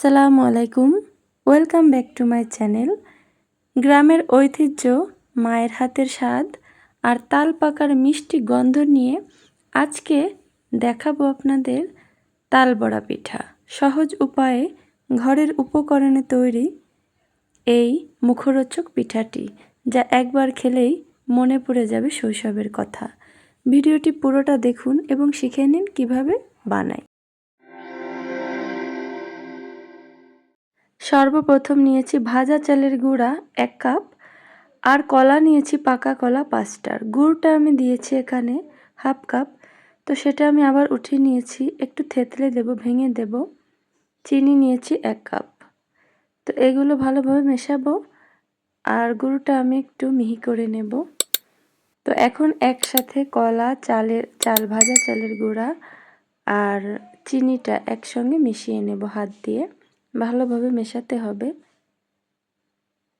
আসসালামু আলাইকুম। Welcome back to my channel. গ্রামের ঐতিহ্য, মায়ের হাতের স্বাদ আর তাল পাকার মিষ্টি গন্ধ নিয়ে আজকে দেখাবো আপনাদের তাল বড়া পিঠা। সহজ উপায়ে ঘরের উপকরণে তৈরি এই মুখরোচক পিঠাটি, যা একবার খেলেই মনে পড়ে যাবে শৈশবের কথা। ভিডিওটি পুরোটা দেখুন এবং শিখে নিন কীভাবে বানাই সর্বপ্রথম নিয়েছি ভাজা চালের গুঁড়া এক কাপ, আর কলা নিয়েছি পাকা কলা পাঁচটার। গুড়টা আমি দিয়েছি এখানে হাফ কাপ, তো সেটা আমি আবার উঠিয়ে নিয়েছি, একটু থেতলে দেব, ভেঙে দেব। চিনি নিয়েছি এক কাপ। তো এগুলো ভালোভাবে মেশাবো, আর গুঁড়োটা আমি একটু মিহি করে নেব। তো এখন একসাথে কলা চালের, চাল ভাজা চালের গুঁড়া আর চিনিটা একসঙ্গে মিশিয়ে নেব হাত দিয়ে। ভালোভাবে মেশাতে হবে।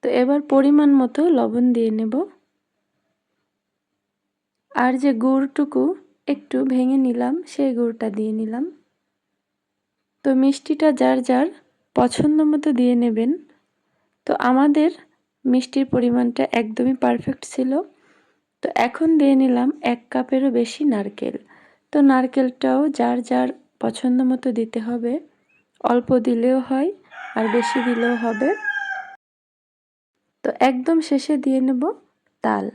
তো এবার পরিমাণ মতো লবণ দিয়ে নেব। আর যে গুড়টুকু একটু ভেঙে নিলাম, সেই গুড়টা দিয়ে নিলাম। তো মিষ্টিটা যার যার পছন্দ মতো দিয়ে নেবেন। তো আমাদের মিষ্টির পরিমাণটা একদমই পারফেক্ট ছিল। তো এখন দিয়ে নিলাম এক কাপেরও বেশি নারকেল। তো নারকেলটাও যার যার পছন্দ মতো দিতে হবে। অল্প দিলেও হয় আর বেশি দিলেও হবে। তো একদম শেষে দিয়ে নেব তাল।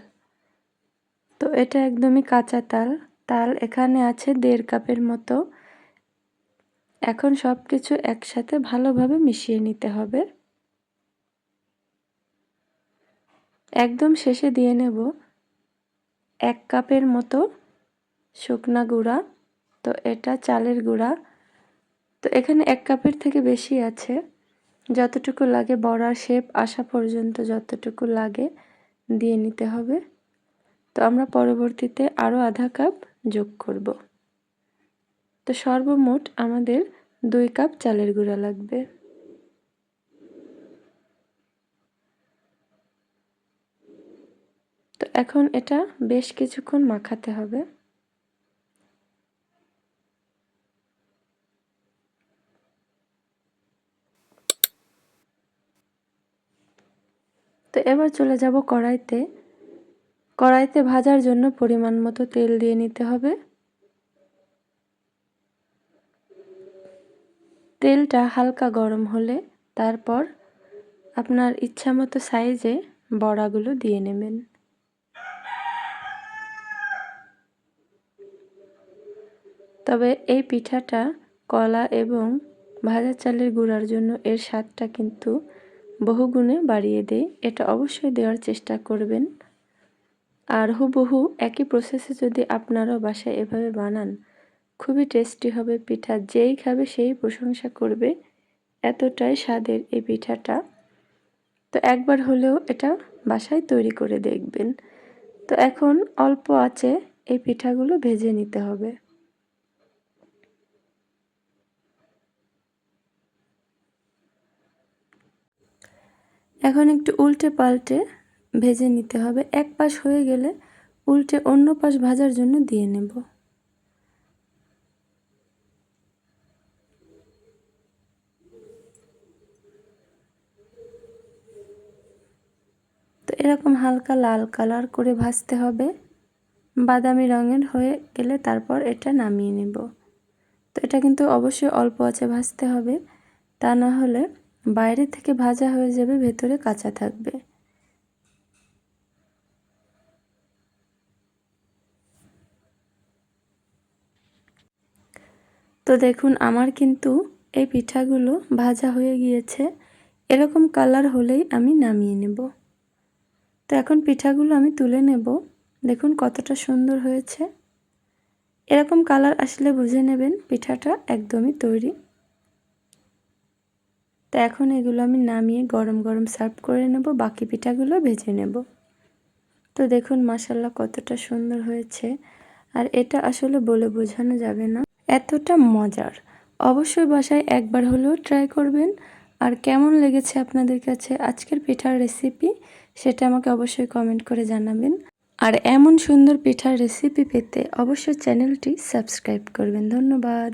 তো এটা একদমই কাঁচা তাল। তাল এখানে আছে দেড় কাপের মতো। এখন সব কিছু একসাথে ভালোভাবে মিশিয়ে নিতে হবে। একদম শেষে দিয়ে নেব এক কাপের মতো শুকনা গুঁড়া। তো এটা চালের গুঁড়া। তো এখানে এক কাপের থেকে বেশি আছে। যতটুকু লাগে বড়া, শেপ আসা পর্যন্ত যতটুকু লাগে দিয়ে নিতে হবে। তো আমরা পরবর্তীতে আরও আধা কাপ যোগ করব। তো সর্বমোট আমাদের দুই কাপ চালের গুঁড়া লাগবে। তো এখন এটা বেশ কিছুক্ষণ মাখাতে হবে। এবার চলে যাব কড়াইতে। কড়াইতে ভাজার জন্য পরিমাণ মতো তেল দিয়ে নিতে হবে। তেলটা হালকা গরম হলে তারপর আপনার ইচ্ছা মতো সাইজে বড়াগুলো দিয়ে নেবেন। তবে এই পিঠাটা কলা এবং ভাজা চালের গুঁড়ার জন্য এর স্বাদটা কিন্তু বহুগুণে বাড়িয়ে দেয় এটা অবশ্যই দেওয়ার চেষ্টা করবেন। আর হুবহু একই প্রসেসে যদি আপনারাও বাসায় এভাবে বানান, খুবই টেস্টি হবে পিঠা, যেই খাবে সেই প্রশংসা করবে, এতটাই স্বাদের এই পিঠাটা। তো একবার হলেও এটা বাসায় তৈরি করে দেখবেন। তো এখন অল্প আছে, এই পিঠাগুলো ভেজে নিতে হবে। এখন একটু উল্টে পাল্টে ভেজে নিতে হবে। এক পাশ হয়ে গেলে উল্টে অন্য পাশ ভাজার জন্য দিয়ে নেব। তো এরকম হালকা লাল কালার করে ভাজতে হবে। বাদামি রঙের হয়ে গেলে তারপর এটা নামিয়ে নেব। তো এটা কিন্তু অবশ্যই অল্প আছে ভাজতে হবে। তা না হলে বাইরে থেকে ভাজা হয়ে যাবে, ভেতরে কাঁচা থাকবে। তো দেখুন, আমার কিন্তু এই পিঠাগুলো ভাজা হয়ে গিয়েছে। এরকম কালার হলেই আমি নামিয়ে নেব। তো এখন পিঠাগুলো আমি তুলে নেব। দেখুন কতটা সুন্দর হয়েছে। এরকম কালার আসলে বুঝে নেবেন, পিঠাটা একদমই তৈরি। তো এখন এগুলো আমি নামিয়ে গরম গরম সার্ভ করে নেব, বাকি পিঠাগুলো ভেজে নেব। তো দেখুন মাসাল্লাহ কতটা সুন্দর হয়েছে। আর এটা আসলে বলে বোঝানো যাবে না, এতটা মজার। অবশ্যই বাসায় একবার হলেও ট্রাই করবেন। আর কেমন লেগেছে আপনাদের কাছে আজকের পিঠার রেসিপি সেটা আমাকে অবশ্যই কমেন্ট করে জানাবেন। আর এমন সুন্দর পিঠার রেসিপি পেতে অবশ্যই চ্যানেলটি সাবস্ক্রাইব করবেন। ধন্যবাদ।